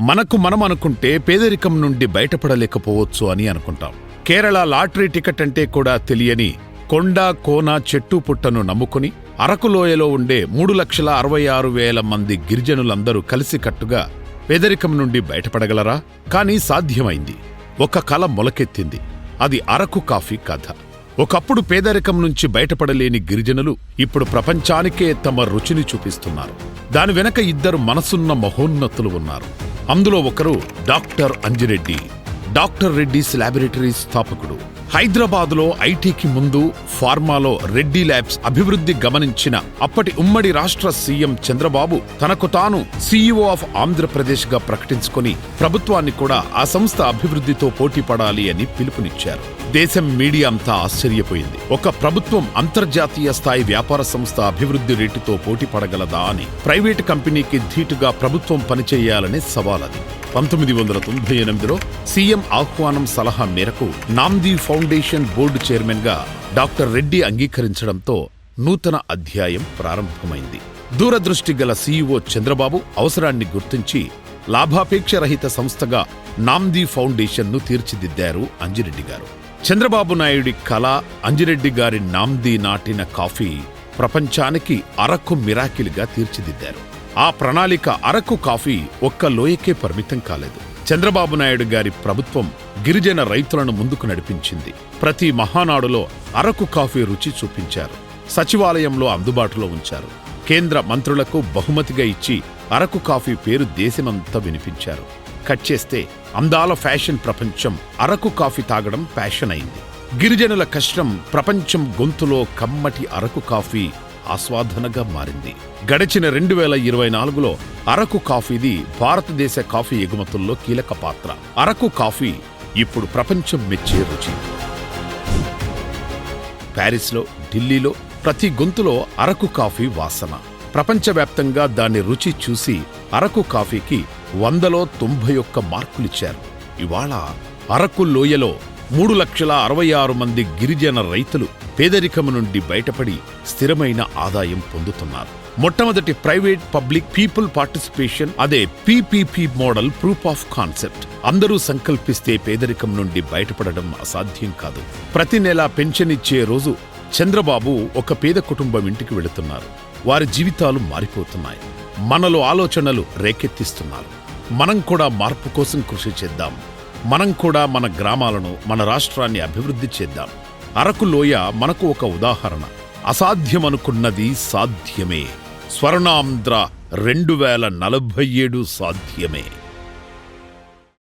మనకు మనం అనుకుంటే పేదరికం నుండి బయటపడలేకపోవచ్చు అని అనుకుంటాం. కేరళ లాటరీ టికెట్ అంటే కూడా తెలియని కొండ కోన చెట్టు పుట్టను నమ్ముకుని అరకులోయలో ఉండే మూడు లక్షల అరవై ఆరు వేల మంది గిరిజనులందరూ కలిసికట్టుగా పేదరికం నుండి బయటపడగలరా? కానీ సాధ్యమైంది. ఒక కల మొలకెత్తింది. అది అరకు కాఫీ కథ. ఒకప్పుడు పేదరికం నుంచి బయటపడలేని గిరిజనులు ఇప్పుడు ప్రపంచానికే తమ రుచిని చూపిస్తున్నారు. దాని వెనక ఇద్దరు మనసున్న మహోన్నతులు ఉన్నారు. అందులో ఒకరు doctor Anji Reddy. Doctor Reddy's laboratory స్థాపకుడు. హైదరాబాద్లో ఐటీకి ముందు ఫార్మాలో రెడ్డి ల్యాబ్స్ అభివృద్ధి గమనించిన అప్పటి ఉమ్మడి రాష్ట్ర సీఎం చంద్రబాబు తనకు తాను సీఈఓ ఆఫ్ ఆంధ్రప్రదేశ్గా ప్రకటించుకుని ప్రకటించుకొని ప్రభుత్వాన్ని కూడా ఆ సంస్థ అభివృద్ధితో పోటీ పడాలి అని పిలుపునిచ్చారు. దేశం మీడియా అంతా ఆశ్చర్యపోయింది. ఒక ప్రభుత్వం అంతర్జాతీయ స్థాయి వ్యాపార సంస్థ అభివృద్ధి రేటుతో పోటీ పడగలదా అని ప్రైవేటు కంపెనీకి ధీటుగా ప్రభుత్వం పనిచేయాలనే సవాలది. పంతొమ్మిది వందల తొంభై ఎనిమిదిలో సీఎం ఆహ్వానం సలహా మేరకు నామ్దీ ఫౌండేషన్ బోర్డు చైర్మన్గా డాక్టర్ రెడ్డి అంగీకరించడంతో నూతన అధ్యాయం ప్రారంభమైంది. దూరదృష్టి గల సీఈఓ చంద్రబాబు అవసరాన్ని గుర్తించి లాభాపేక్ష రహిత సంస్థగా నామ్దీ ఫౌండేషన్ను తీర్చిదిద్దారు అంజిరెడ్డి గారు. చంద్రబాబు నాయుడి కళ అంజిరెడ్డి గారి నామ్దీ నాటిన కాఫీ ప్రపంచానికి అరకు మిరాకిల్గా తీర్చిదిద్దారు. ఆ ప్రణాళిక అరకు కాఫీ ఒక్క లోయకే పరిమితం కాలేదు. చంద్రబాబు నాయుడు గారి ప్రభుత్వం గిరిజన రైతులను ముందుకు నడిపించింది. ప్రతి మహానాడులో అరకు కాఫీ రుచి చూపించారు. సచివాలయంలో అందుబాటులో ఉంచారు. కేంద్ర మంత్రులకు బహుమతిగా ఇచ్చి అరకు కాఫీ పేరు దేశమంతా వినిపించారు. కట్ చేస్తే అందాల ఫ్యాషన్ ప్రపంచం అరకు కాఫీ తాగడం ప్యాషన్ అయింది. గిరిజనుల కష్టం ప్రపంచం గొంతులో కమ్మటి అరకు కాఫీ ఆస్వాదనగా మారింది. గడిచిన రెండు వేల ఇరవై నాలుగులో అరకు కాఫీది భారతదేశ కాఫీ ఎగుమతుల్లో కీలక పాత్ర. అరకు కాఫీ ఇప్పుడు ప్రపంచం మెచ్చే రుచి. ప్యారిస్లో ఢిల్లీలో ప్రతి గొంతులో అరకు కాఫీ వాసన. ప్రపంచవ్యాప్తంగా దాని రుచి చూసి అరకు కాఫీకి వందలో తొంభై ఒక్క మార్కులిచ్చారు. ఇవాళ అరకు లోయలో మూడు లక్షల అరవై ఆరు మంది గిరిజన రైతులు పేదరికము నుండి బయటపడి స్థిరమైన ఆదాయం పొందుతున్నారు. మొట్టమొదటి ప్రైవేట్ పబ్లిక్ పీపుల్ పార్టిసిపేషన్ అదే PPP model proof of concept. అందరూ సంకల్పిస్తే పేదరికం నుండి బయటపడడం అసాధ్యం కాదు. ప్రతి నెల పెన్షన్ ఇచ్చే రోజు చంద్రబాబు ఒక పేద కుటుంబం ఇంటికి వెళుతున్నారు. వారి జీవితాలు మారిపోతున్నాయి. మనలో ఆలోచనలు రేకెత్తిస్తున్నారు. మనం కూడా మార్పు కోసం కృషి చేద్దాం. మనం కూడా మన గ్రామాలను మన రాష్ట్రాన్ని అభివృద్ధి చేద్దాం. అరకు లోయ మనకు ఒక ఉదాహరణ. అసాధ్యమనుకున్నది సాధ్యమే. స్వర్ణాంధ్ర రెండు వేల నలభై ఏడు సాధ్యమే.